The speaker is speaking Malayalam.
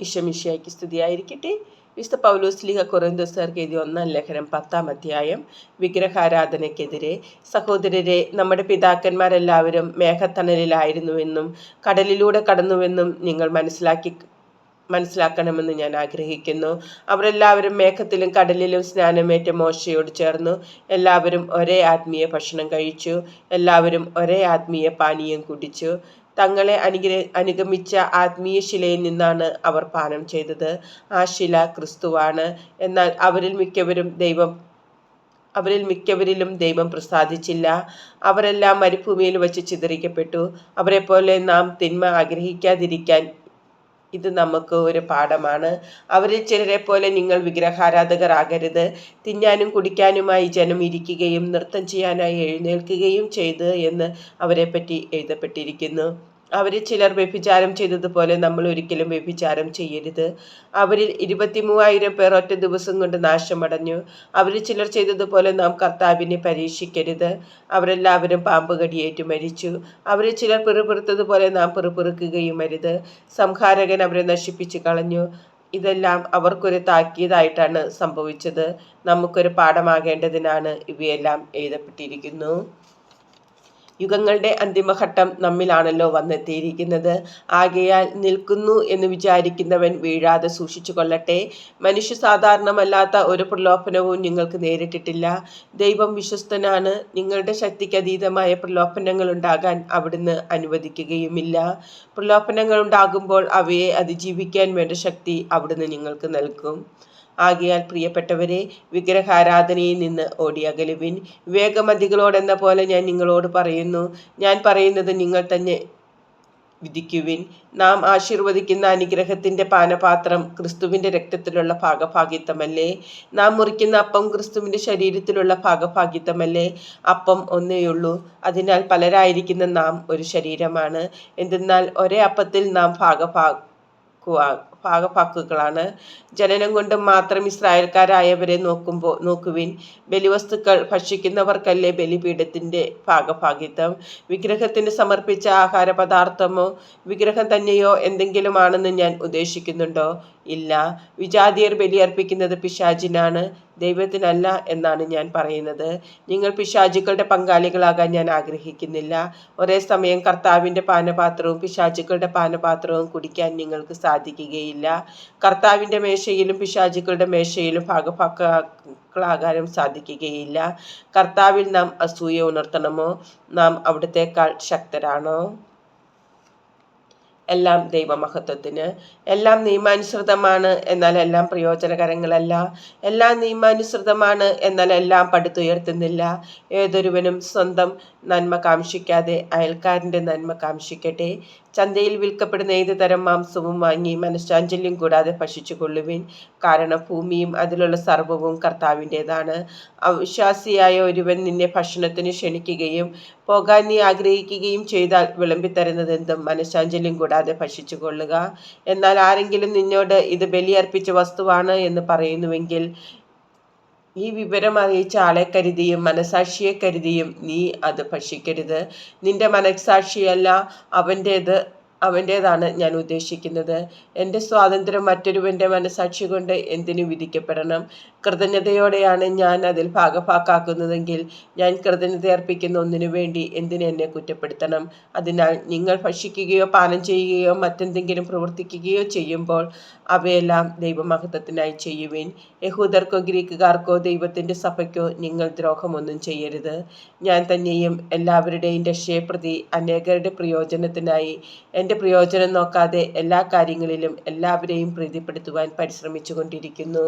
ഇഷമിഷയാക്കി സ്തുതിയായിരിക്കട്ടെ. വിശുദ്ധ പൗലോസ് ലീഗ കൊറിന്തോസുകാർക്ക് എഴുതിയ ഒന്നാം ലേഖനം പത്താം അധ്യായം. വിഗ്രഹാരാധനയ്ക്കെതിരെ സഹോദരരെ നമ്മുടെ പിതാക്കന്മാരെല്ലാവരും മേഘത്തണലിലായിരുന്നുവെന്നും കടലിലൂടെ കടന്നുവെന്നും നിങ്ങൾ മനസ്സിലാക്കി മനസ്സിലാക്കണമെന്ന് ഞാൻ ആഗ്രഹിക്കുന്നു. അവരെല്ലാവരും മേഘത്തിലും കടലിലും സ്നാനമേറ്റ മോശയോട് ചേർന്നു. എല്ലാവരും ഒരേ ആത്മീയ ഭക്ഷണം കഴിച്ചു. എല്ലാവരും ഒരേ ആത്മീയ പാനീയം കുടിച്ചു. തങ്ങളെ അനുഗ്ര അനുഗമിച്ച ആത്മീയ ശിലയിൽ നിന്നാണ് അവർ പാനം ചെയ്തത്. ആ ശില ക്രിസ്തുവാണ്. എന്നാൽ അവരിൽ മിക്കവരും ദൈവം അവരിൽ മിക്കവരിലും ദൈവം പ്രസാദിച്ചില്ല. അവരെല്ലാം മരുഭൂമിയിൽ വച്ച് ചിതറിക്കപ്പെട്ടു. അവരെപ്പോലെ നാം തിന്മ ആഗ്രഹിക്കാതിരിക്കാൻ ഇത് നമുക്ക് ഒരു പാഠമാണ്. അവരിൽ ചിലരെ പോലെ നിങ്ങൾ വിഗ്രഹാരാധകരാകരുത്. തിന്നാനും കുടിക്കാനുമായി ജനം ഇരിക്കുകയും നൃത്തം ചെയ്യാനായി എഴുന്നേൽക്കുകയും ചെയ്ത് എന്ന് അവരെപ്പറ്റി എഴുതപ്പെട്ടിരിക്കുന്നു. അവരിൽ ചിലർ വ്യഭിചാരം ചെയ്തതുപോലെ നമ്മൾ ഒരിക്കലും വ്യഭിചാരം ചെയ്യരുത്. അവരിൽ ഇരുപത്തി മൂവായിരം പേർ ഒറ്റ ദിവസം കൊണ്ട് നാശമടഞ്ഞു. അവരിൽ ചിലർ ചെയ്തതുപോലെ നാം കർത്താവിനെ പരീക്ഷിക്കരുത്. അവരെല്ലാവരും പാമ്പ് കടിയേറ്റു മരിച്ചു. അവരിൽ ചിലർ പിറുപിറുത്തതുപോലെ നാം പിറുപിറുക്കുകയും അരുത്. സംഹാരകൻ അവരെ നശിപ്പിച്ചു കളഞ്ഞു. ഇതെല്ലാം അവർക്കൊരു താക്കീതായിട്ടാണ് സംഭവിച്ചത്. നമുക്കൊരു പാഠമാകേണ്ടതിനാണ് ഇവയെല്ലാം എഴുതപ്പെട്ടിരിക്കുന്നു. യുഗങ്ങളുടെ അന്തിമഘട്ടം നമ്മിലാണല്ലോ വന്നെത്തിയിരിക്കുന്നത്. ആകയാൽ നിൽക്കുന്നു എന്ന് വിചാരിക്കുന്നവൻ വീഴാതെ സൂക്ഷിച്ചു കൊള്ളട്ടെ. മനുഷ്യ സാധാരണമല്ലാത്ത ഒരു പ്രലോഭനവും നിങ്ങൾക്ക് നേരിട്ടിട്ടില്ല. ദൈവം വിശ്വസ്തനാണ്. നിങ്ങളുടെ ശക്തിക്ക് അതീതമായ പ്രലോഭനങ്ങൾ ഉണ്ടാകാൻ അവിടുന്ന് അനുവദിക്കുകയുമില്ല. പ്രലോഭനങ്ങൾ ഉണ്ടാകുമ്പോൾ അവയെ അതിജീവിക്കാൻ വേണ്ട ശക്തി അവിടുന്ന് നിങ്ങൾക്ക് നൽകും. ആകയാൽ പ്രിയപ്പെട്ടവരെ വിഗ്രഹാരാധനയിൽ നിന്ന് ഓടിയകലുവിൻ വിവേകമതികളോടെന്ന പോലെ ഞാൻ നിങ്ങളോട് പറയുന്നു. ഞാൻ പറയുന്നത് നിങ്ങൾ തന്നെ വിധിക്കുവിൻ. നാം ആശീർവദിക്കുന്ന അനുഗ്രഹത്തിന്റെ പാനപാത്രം ക്രിസ്തുവിന്റെ രക്തത്തിലുള്ള ഭാഗഭാഗിത്വമല്ലേ? നാം മുറിക്കുന്ന അപ്പം ക്രിസ്തുവിന്റെ ശരീരത്തിലുള്ള ഭാഗഭാഗിത്വമല്ലേ? അപ്പം ഒന്നേയുള്ളൂ അതിനാൽ പലരായിരിക്കുന്ന നാം ഒരു ശരീരമാണ്. എന്തെന്നാൽ ഒരേ അപ്പത്തിൽ നാം ഭാഗഭാക്കുവാ ഭാഗഭാക്കുകളാണ് ജനനം കൊണ്ട് മാത്രം ഇസ്രായേൽക്കാരായവരെ നോക്കുമ്പോൾ നോക്കുവിൻ. ബലിവസ്തുക്കൾ ഭക്ഷിക്കുന്നവർക്കല്ലേ ബലിപീഠത്തിന്റെ ഭാഗഭാഗിത്വം? വിഗ്രഹത്തിന് സമർപ്പിച്ച ആഹാര പദാർത്ഥമോ വിഗ്രഹം തന്നെയോ എന്തെങ്കിലും ആണെന്ന് ഞാൻ ഉദ്ദേശിക്കുന്നുണ്ടോ? ഇല്ല. വിജാതിയർ ബലിയർപ്പിക്കുന്നത് പിശാചിനാണ്. ദൈവത്തിനല്ല എന്നാണ് ഞാൻ പറയുന്നത്. നിങ്ങൾ പിശാചുക്കളുടെ പങ്കാളികളാകാൻ ഞാൻ ആഗ്രഹിക്കുന്നില്ല. ഒരേ സമയം കർത്താവിന്റെ പാനപാത്രവും പിശാചുക്കളുടെ പാനപാത്രവും കുടിക്കാൻ നിങ്ങൾക്ക് സാധിക്കുകയില്ല. കർത്താവിന്റെ മേശയിലും പിശാചുക്കളുടെ മേശയിലും ഭാഗഭാക്കളാകാനും സാധിക്കുകയില്ല. കർത്താവിൽ നാം അസൂയ ഉണർത്തണമോ? നാം അവിടുത്തെക്കാൾ ശക്തരാണോ? എല്ലാം ദൈവമഹത്വത്തിന്. എല്ലാം നിയമാനുസൃതമാണ് എന്നാൽ എല്ലാം പ്രയോജനകരങ്ങളല്ല. എല്ലാം നിയമാനുസൃതമാണ് എന്നാൽ എല്ലാം പടുത്തുയർത്തുന്നില്ല. ഏതൊരുവനും സ്വന്തം നന്മ കാംക്ഷിക്കാതെ അയൽക്കാരന്റെ നന്മ കാംക്ഷിക്കട്ടെ. ചന്തയിൽ വിൽക്കപ്പെടുന്ന ഏത് തരം മാംസവും വാങ്ങി മനഃശാഞ്ചല്യം കൂടാതെ ഭക്ഷിച്ചു കൊള്ളുവിൻ കാരണം ഭൂമിയും അതിലുള്ള സർവവും കർത്താവിന്റെതാണ്. അവിശ്വാസിയായ ഒരുവൻ നിന്നെ ഭക്ഷണത്തിന് ക്ഷണിക്കുകയും പോകാൻ നീ ആഗ്രഹിക്കുകയും ചെയ്താൽ വിളമ്പിത്തരുന്നതെന്തും മനഃശാഞ്ചല്യം കൂടാതെ ഭക്ഷിച്ചു കൊള്ളുക എന്നാൽ ആരെങ്കിലും നിന്നോട് ഇത് ബലിയർപ്പിച്ച വസ്തുവാണ് എന്ന് പറയുന്നുവെങ്കിൽ ഈ വിവരം അറിയിച്ച ആളെ കരുതിയും മനസാക്ഷിയെ കരുതിയും നീ അത് ഭക്ഷിക്കരുത്. നിന്റെ മനസാക്ഷിയല്ല അവന്റേത് അവന്റേതാണ് ഞാൻ ഉദ്ദേശിക്കുന്നത്. എന്റെ സ്വാതന്ത്ര്യം മറ്റൊരുവന്റെ മനസാക്ഷി കൊണ്ട് എന്തിനു വിധിക്കപ്പെടണം? കൃതജ്ഞതയോടെയാണ് ഞാൻ അതിൽ ഭാഗഭാക്കാക്കുന്നതെങ്കിൽ ഞാൻ കൃതജ്ഞത അർപ്പിക്കുന്ന ഒന്നിനു വേണ്ടി എന്തിനു എന്നെ കുറ്റപ്പെടുത്തണം? അതിനാൽ നിങ്ങൾ ഭക്ഷിക്കുകയോ പാനം ചെയ്യുകയോ മറ്റെന്തെങ്കിലും പ്രവർത്തിക്കുകയോ ചെയ്യുമ്പോൾ അവയെല്ലാം ദൈവമഹത്വത്തിനായി ചെയ്യുവിൻ. യഹൂദർക്കോ ഗ്രീക്കുകാർക്കോ ദൈവത്തിന്റെ സഭയ്ക്കോ നിങ്ങൾ ദ്രോഹമൊന്നും ചെയ്യരുത്. ഞാൻ തന്നെയും എല്ലാവരുടെയും രക്ഷയെപ്രതി അനേകരുടെ പ്രയോജനത്തിനായി എന്റെ പ്രയോജനം നോക്കാതെ എല്ലാ കാര്യങ്ങളിലും എല്ലാവരെയും പ്രീതിപ്പെടുത്തുവാൻ പരിശ്രമിച്ചു കൊണ്ടിരിക്കുന്നു